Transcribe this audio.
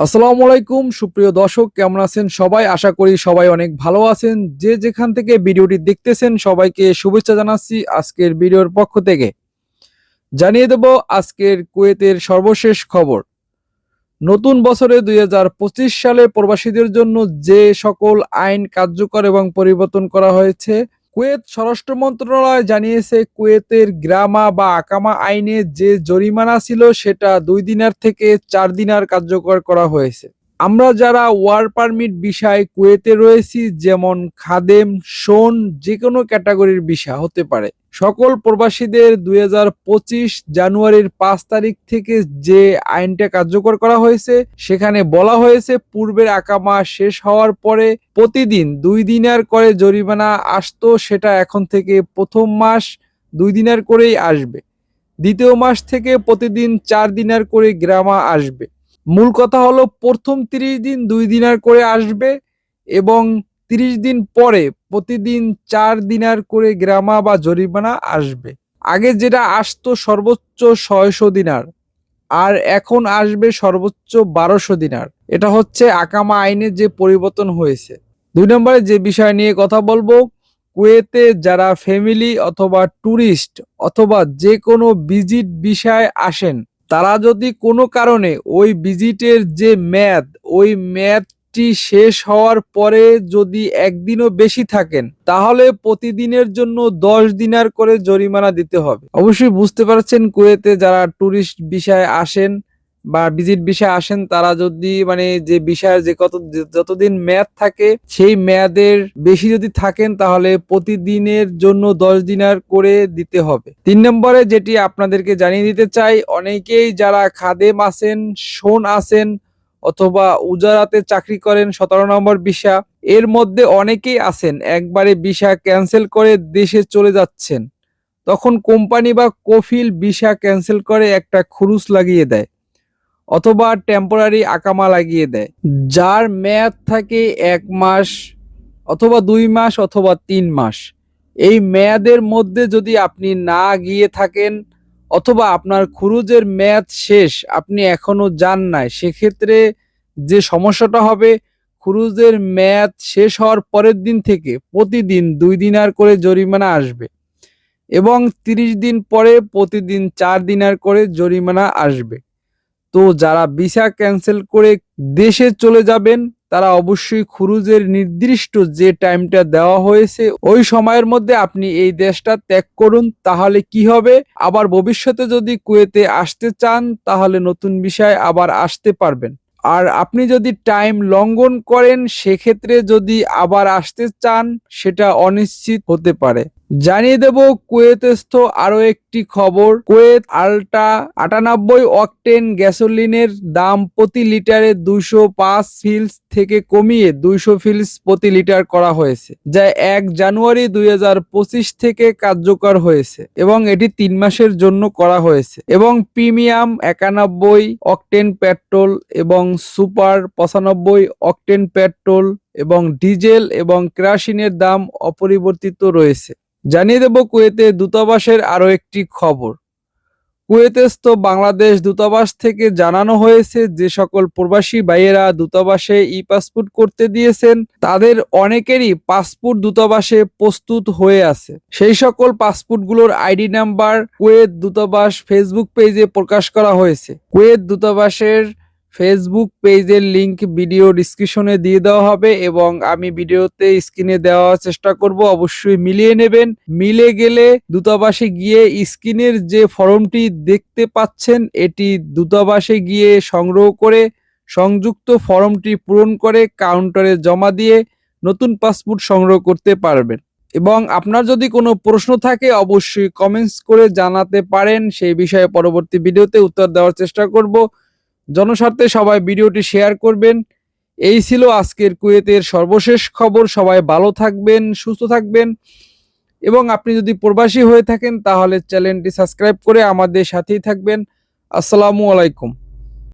আসসালামু আলাইকুম, সুপ্রিয় দর্শক, কেমন আছেন সবাই? আশা করি সবাই অনেক ভালো আছেন। যে যেখান থেকে ভিডিওটি দেখতেছেন, সবাইকে শুভেচ্ছা জানাচ্ছি আজকের ভিডিওর পক্ষ থেকে। জানিয়ে দেব আজকের কুয়েতের সর্বশেষ খবর। নতুন বছরে দুই হাজার পঁচিশ সালে প্রবাসীদের জন্য যে সকল আইন কার্যকর এবং পরিবর্তন করা হয়েছে কুয়েত স্বরাষ্ট্র মন্ত্রণালয় জানিয়েছে, কুয়েতের গ্রামা বা আকামা আইনে যে জরিমানা ছিল, সেটা দুই দিনার থেকে চার দিনার কার্যকর করা হয়েছে। আমরা যারা ওয়ার পারমিট বিষয় কুয়েতে রয়েছি, যেমন খাদেম, শোন যে কোনো ক্যাটাগরির বিষয় হতে পারে। সকল প্রবাসীদের দু হাজার পঁচিশ জানুয়ারির পাঁচ তারিখ থেকে যে আইনটা কার্যকর করা হয়েছে, সেখানে বলা হয়েছে পূর্বের আকামা শেষ হওয়ার পরে প্রতিদিন দুই দিনার করে জরিমানা আসতো, সেটা এখন থেকে প্রথম মাস দুই দিনার করেই আসবে। দ্বিতীয় মাস থেকে প্রতিদিন চার দিনার করে গ্রামা আসবে। মূল কথা হলো প্রথম তিরিশ দিন দুই দিনার করে আসবে এবং তিরিশ দিন পরে প্রতিদিন চার দিনার করে গ্রামা বা জরিমানা আসবে। আগে যেটা আসতো সর্বোচ্চ ছয়শো দিনার, আর এখন আসবে সর্বোচ্চ বারোশো দিনার। এটা হচ্ছে আকামা আইনে যে পরিবর্তন হয়েছে। দুই নম্বরে যে বিষয় নিয়ে কথা বলব, কুয়েতে যারা ফ্যামিলি অথবা ট্যুরিস্ট অথবা যে কোনো ভিজিট বিষয় আসেন তারা যদি কোনো কারণে ওই ভিজিটের যে ম্যাদ, ওই ম্যাদটি শেষ হওয়ার পরে যদি একদিনও বেশি থাকেন, তাহলে প্রতিদিনের জন্য দশ দিনার করে জরিমানা দিতে হবে। অবশ্যই বুঝতে পারছেন কুয়েতে যারা টুরিস্ট বিষয়ে আসেন বা ভিজিট বিষয়ে আসেন, তারা যদি মানে যে বিষয়ের যে কত, যতদিন মেয়াদ থাকে, সেই মেয়াদের বেশি যদি থাকেন, তাহলে প্রতিদিনের জন্য দশ দিনার করে দিতে হবে। তিন নম্বরে যেটি আপনাদেরকে জানিয়ে দিতে চাই, অনেকেই যারা খাদেম আছেন শোন আছেন, অথবা উজারাতে চাকরি করেন, সতেরো নম্বর বিষা, এর মধ্যে অনেকেই আছেন, একবারে বিষা ক্যান্সেল করে দেশে চলে যাচ্ছেন। তখন কোম্পানি বা কফিল বিষা ক্যান্সেল করে একটা খুরুস লাগিয়ে দেয়। অথবা টেম্পোরারি আকামা লাগিয়ে দেয়। যার মেয়াদ থাকে এক মাস অথবা দুই মাস অথবা তিন মাস। এই মেয়াদের মধ্যে যদি আপনি না গিয়ে থাকেন অথবা আপনার খুরুজের মেয়াদ শেষ, আপনি এখনও যান নাই, সেক্ষেত্রে যে সমস্যাটা হবে, খুরুজের মেয়াদ শেষ হওয়ার পরের দিন থেকে প্রতিদিন দুই দিনার করে জরিমানা আসবে এবং তিরিশ দিন পরে প্রতিদিন চার দিনার করে জরিমানা আসবে। তো যারা ভিসা ক্যান্সেল করে দেশে চলে যাবেন, তারা অবশ্যই খুরুজের নির্দিষ্ট যে টাইমটা দেওয়া হয়েছে, ওই সময়ের মধ্যে আপনি এই দেশটা ত্যাগ করুন, তাহলে কি হবে? আবার ভবিষ্যতে যদি কুয়েতে আসতে চান, তাহলে নতুন বিষয় আবার আসতে পারবেন। আর আপনি যদি টাইম লঙ্ঘন করেন, সেক্ষেত্রে যদি আবার আসতে চান, সেটা অনিশ্চিত হতে পারে। জানিয়ে দেব কুয়েতস্থ আরও একটি খবর। কুয়েত আল্টা আটানব্বই অকটেন গ্যাসোলিনের দাম প্রতি লিটারে দুইশো পাঁচ ফিলস থেকে কমিয়ে দুইশো ফিলস প্রতি লিটার করা হয়েছে, যা এক জানুয়ারি দুই হাজার পঁচিশ থেকে কার্যকর হয়েছে এবং এটি তিন মাসের জন্য করা হয়েছে এবং প্রিমিয়াম একানব্বই অকটেন পেট্রোল এবং সুপার পঁচানব্বই অকটেন পেট্রোল এবং ডিজেল এবং কেরাসিনের দাম অপরিবর্তিত রয়েছে। জানিয়ে দেব কুয়েতে দূতাবাসের আরও একটি খবর। কুয়েতেস্থ বাংলাদেশ দূতাবাস থেকে জানানো হয়েছে যে সকল প্রবাসী ভাইয়েরা দূতাবাসে ই পাসপোর্ট করতে দিয়েছেন, তাদের অনেকেরই পাসপোর্ট দূতাবাসে প্রস্তুত হয়ে আছে। সেই সকল পাসপোর্টগুলোর আইডি নাম্বার কুয়েত দূতাবাস ফেসবুক পেজে প্রকাশ করা হয়েছে। কুয়েত দূতাবাসের ফেসবুক পেজের লিংক ভিডিও ডিসক্রিপশনে দিয়ে দেওয়া হবে এবং আমি ভিডিওতে স্ক্রিনে দেওয়ার চেষ্টা করব, অবশ্যই মিলিয়ে নেবেন। মিলে গেলে দূতাবাসে গিয়ে স্ক্রিনের যে ফর্মটি দেখতে পাচ্ছেন, এটি দূতাবাসে গিয়ে সংগ্রহ করে, সংযুক্ত ফর্মটি পূরণ করে কাউন্টারে জমা দিয়ে নতুন পাসপোর্ট সংগ্রহ করতে পারবেন। এবং আপনার যদি কোনো প্রশ্ন থাকে, অবশ্যই কমেন্টস করে জানাতে পারেন। সেই বিষয়ে পরবর্তী ভিডিওতে উত্তর দেওয়ার চেষ্টা করব। জনস্বার্থে সবাই ভিডিওটি শেয়ার করবেন। এই ছিল আজকের কুয়েতের সর্বশেষ খবর। সবাই ভালো থাকবেন, সুস্থ থাকবেন। এবং আপনি যদি প্রবাসী হয়ে থাকেন, তাহলে চ্যানেলটি সাবস্ক্রাইব করে আমাদের সাথেই থাকবেন। আসসালামু আলাইকুম।